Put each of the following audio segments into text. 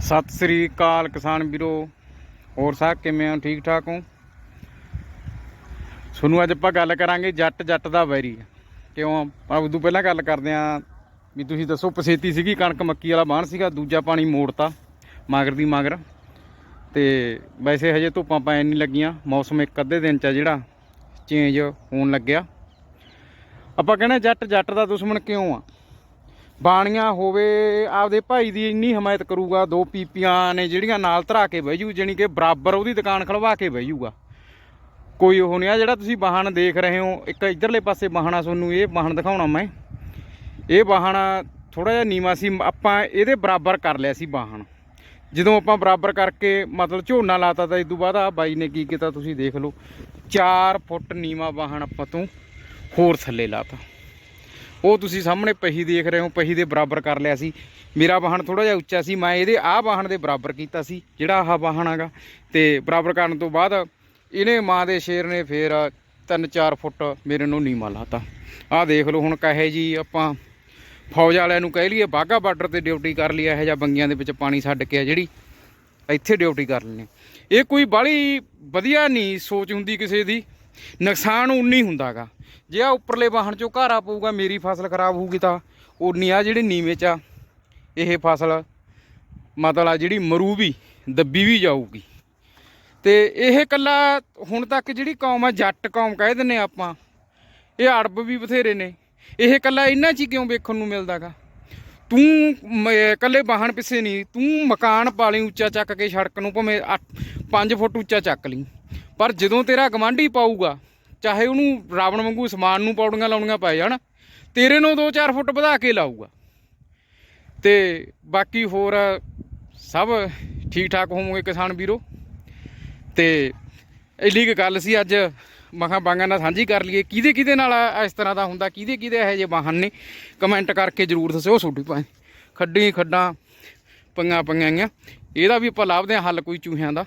ਸਤਿ ਸ੍ਰੀ ਅਕਾਲ ਕਿਸਾਨ ਵੀਰੋ, ਹੋਰ ਸਾਹਿਬ ਕਿਵੇਂ ਹੋ? ਠੀਕ ਠਾਕ ਹੋ? ਤੁਹਾਨੂੰ ਅੱਜ ਆਪਾਂ ਗੱਲ ਕਰਾਂਗੇ ਜੱਟ ਜੱਟ ਦਾ ਵੈਰੀ। ਕਿਉਂ? ਆਪਾਂ ਉਦੋਂ ਪਹਿਲਾਂ ਗੱਲ ਕਰਦੇ ਆਂ ਵੀ ਤੁਸੀਂ ਦੱਸੋ, ਪਸੇਤੀ ਸੀਗੀ, ਕਣਕ ਮੱਕੀ ਵਾਲਾ ਬਾਣ ਸੀਗਾ, ਦੂਜਾ ਪਾਣੀ ਮੋੜਤਾ, ਮਾਗਰ ਦੀ ਮਾਗਰ। ਤੇ ਵੈਸੇ ਹਜੇ ਧੁੱਪਾਂ ਪੈਣ ਨਹੀਂ ਲੱਗੀਆਂ, ਮੌਸਮ ਇੱਕ ਅੱਧੇ ਦਿਨ ਚ ਆ ਜਿਹੜਾ ਚੇਂਜ ਹੋਣ ਲੱਗਿਆ। ਆਪਾਂ ਕਹਿੰਦੇ ਜੱਟ ਜੱਟ ਦਾ ਦੁਸ਼ਮਣ ਕਿਉਂ ਆ? ਬਾਣੀਆਂ ਹੋਵੇ, ਆਪਦੇ ਭਾਈ ਦੀ ਇੰਨੀ ਹਮਾਇਤ ਕਰੂਗਾ, ਦੋ ਪੀਪੀਆਂ ਨੇ ਜਿਹੜੀਆਂ ਨਾਲ ਧਰਾ ਕੇ ਬਹਿ ਜੂ, ਜਾਣੀ ਕਿ ਬਰਾਬਰ ਉਹਦੀ ਦੁਕਾਨ ਖਲਵਾ ਕੇ ਬਹਿ ਜੂਗਾ। ਕੋਈ ਉਹ ਨਹੀਂ ਆ ਜਿਹੜਾ ਤੁਸੀਂ ਵਾਹਨ ਦੇਖ ਰਹੇ ਹੋ, ਇੱਕ ਇਧਰਲੇ ਪਾਸੇ ਵਾਹਣਾ ਤੁਹਾਨੂੰ ਇਹ ਵਾਹਨ ਦਿਖਾਉਣਾ ਮੈਂ। ਇਹ ਵਾਹਨ ਥੋੜਾ ਜਿਹਾ ਨੀਵਾ ਸੀ, ਆਪਾਂ ਇਹਦੇ ਬਰਾਬਰ ਕਰ ਲਿਆ ਸੀ ਵਾਹਨ। ਜਦੋਂ ਆਪਾਂ ਬਰਾਬਰ ਕਰਕੇ ਮਤਲਬ ਝੋਨਾ ਲਾਤਾ ਤਾਂ ਇਸ ਤੋਂ ਬਾਅਦ ਆ ਬਾਈ ਨੇ ਕੀ ਕੀਤਾ, ਤੁਸੀਂ ਦੇਖ ਲਓ। 4 ਫੁੱਟ ਨੀਵਾ ਵਾਹਨ ਆਪਾਂ ਤੋਂ ਹੋਰ ਥੱਲੇ ਲਾਤਾ। ਉਹ ਤੁਸੀਂ ਸਾਹਮਣੇ ਪਹੀ ਦੇਖ ਰਹੇ ਹੋ, ਪਹੀ ਦੇ ਬਰਾਬਰ ਕਰ ਲਿਆ ਸੀ। ਮੇਰਾ ਵਾਹਨ ਥੋੜਾ ਜਿਹਾ ਉੱਚਾ ਸੀ, ਮੈਂ ਇਹਦੇ ਆਹ ਵਾਹਨ ਦੇ ਬਰਾਬਰ ਕੀਤਾ ਸੀ, ਜਿਹੜਾ ਆਹ ਵਾਹਨ ਹੈਗਾ। ਤੇ ਬਰਾਬਰ ਕਰਨ ਤੋਂ ਬਾਅਦ ਇਹਨੇ ਮਾਂ ਦੇ ਸ਼ੇਰ ਨੇ ਫੇਰ 3-4 ਫੁੱਟ ਮੇਰੇ ਨੂੰ ਨੀਮਾ ਲਾਤਾ। ਆਹ ਦੇਖ ਲਓ ਹੁਣ ਕਹੇ ਜੀ ਆਪਾਂ ਫੌਜ ਵਾਲਿਆਂ ਨੂੰ ਕਹਿ ਲਈਏ ਬਾਗਾ ਬਾਰਡਰ ਤੇ ਡਿਊਟੀ ਕਰ ਲਈ, ਇਹੋ ਜਿਹਾ ਬੰਗੀਆਂ ਦੇ ਵਿੱਚ ਪਾਣੀ ਛੱਡ ਕੇ ਆ ਜਿਹੜੀ, ਇੱਥੇ ਡਿਊਟੀ ਕਰ ਲੈਣੇ ਇਹ ਕੋਈ ਬਾਹਲੀ ਵਧੀਆ ਨਹੀਂ ਸੋਚ ਹੁੰਦੀ ਕਿਸੇ ਦੀ। ਨੁਕਸਾਨ ਉਨੀ ਹੁੰਦਾਗਾ। ਜੇ ਆ ਉੱਪਰਲੇ ਵਾਹਣ ਚੋਂ ਘਾਰਾ ਪਊਗਾ, ਮੇਰੀ ਫਸਲ ਖਰਾਬ ਹੋਊਗੀ ਤਾਂ। ਉਨੀ ਆ ਜਿਹੜੇ ਨੀਵੇਂ ਚ ਆ, ਇਹ ਫਸਲ ਮਤਲਬ ਜਿਹੜੀ ਮਰੂ ਵੀ, ਦੱਬੀ ਵੀ ਜਾਊਗੀ। ਤੇ ਇਹ ਕੱਲਾ ਹੁਣ ਤੱਕ ਜਿਹੜੀ ਕੌਮ ਆ, ਜੱਟ ਕੌਮ ਕਹਿ ਦਿੰਨੇ ਆਪਾਂ। ਇਹ ਅੜਬ ਵੀ ਬਥੇਰੇ ਨੇ। ਇਹ ਕੱਲਾ ਇਹਨਾਂ 'ਚ ਕਿਉਂ ਵੇਖਣ ਨੂੰ ਮਿਲਦਾਗਾ? ਤੂੰ ਮ- ਇਕੱਲੇ ਵਾਹਣ ਪਿੱਛੇ ਨਹੀਂ, ਤੂੰ ਮਕਾਨ ਪਾ ਲਈ ਉੱਚਾ ਚੱਕ ਕੇ ਸੜਕ ਨੂੰ, ਭਾਵੇਂ 5 ਫੁੱਟ ਉੱਚਾ ਚੱਕ ਲਈ। ਪਰ ਜਦੋਂ ਤੇਰਾ ਗਵਾਂਢੀ ਪਾਊਗਾ, ਚਾਹੇ ਉਹਨੂੰ ਰਾਵਣ ਵਾਂਗੂ ਸਮਾਨ ਨੂੰ ਪੌੜੀਆਂ ਲਾਉਣੀਆਂ ਪੈ ਜਾਣ, ਤੇਰੇ ਨੂੰ 2-4 ਫੁੱਟ ਵਧਾ ਕੇ ਲਾਊਗਾ। ਤੇ ਬਾਕੀ ਹੋਰ ਸਭ ਠੀਕ ਠਾਕ ਹੋਵੋਗੇ ਕਿਸਾਨ ਵੀਰੋ। ਤੇ ਇੰਨੀ ਕੁ ਗੱਲ ਸੀ ਅੱਜ, ਮਖਾ ਬਾਂਗਾਂ ਨਾਲ ਸਾਂਝੀ ਕਰ ਲਈਏ। ਕਿਹਦੇ ਕਿਹਦੇ ਨਾਲ ਇਸ ਤਰ੍ਹਾਂ ਦਾ ਹੁੰਦਾ, ਕਿਹਦੇ ਕਿਹਦੇ ਇਹੋ ਜਿਹੇ ਵਾਹਨ ਨੇ? ਕਮੈਂਟ ਕਰਕੇ ਜਰੂਰ ਦੱਸਿਓ ਛੋਟੀ ਭਾਈ ਖੱਡੀ ਖੱਡਾਂ, ਪੰਗਾ ਪੰਗਾਈਆਂ ਇਹਦਾ ਵੀ ਆਪਾਂ ਲੱਭਦੇ ਹਾਂ ਹੱਲ ਕੋਈ ਚੂਹਿਆਂ ਦਾ।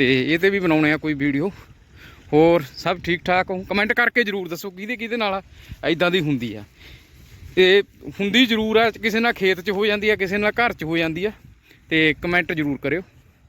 ਤੇ ਇਹਦੇ ਵੀ ਬਣਾਉਣੇ ਆ ਕੋਈ ਵੀਡੀਓ। ਹੋਰ ਸਭ ਠੀਕ ਠਾਕ ਹੋ? ਕਮੈਂਟ ਕਰਕੇ ਜਰੂਰ ਦੱਸੋ ਕਿਹਦੇ ਕਿਹਦੇ ਨਾਲ ਐਦਾਂ ਦੀ ਹੁੰਦੀ ਆ। ਇਹ ਹੁੰਦੀ ਜ਼ਰੂਰ ਆ, ਕਿਸੇ ਨਾਲ ਖੇਤ 'ਚ ਹੋ ਜਾਂਦੀ ਆ, ਕਿਸੇ ਨਾਲ ਘਰ 'ਚ ਹੋ ਜਾਂਦੀ ਆ। ਤੇ ਕਮੈਂਟ ਜਰੂਰ ਕਰਿਓ।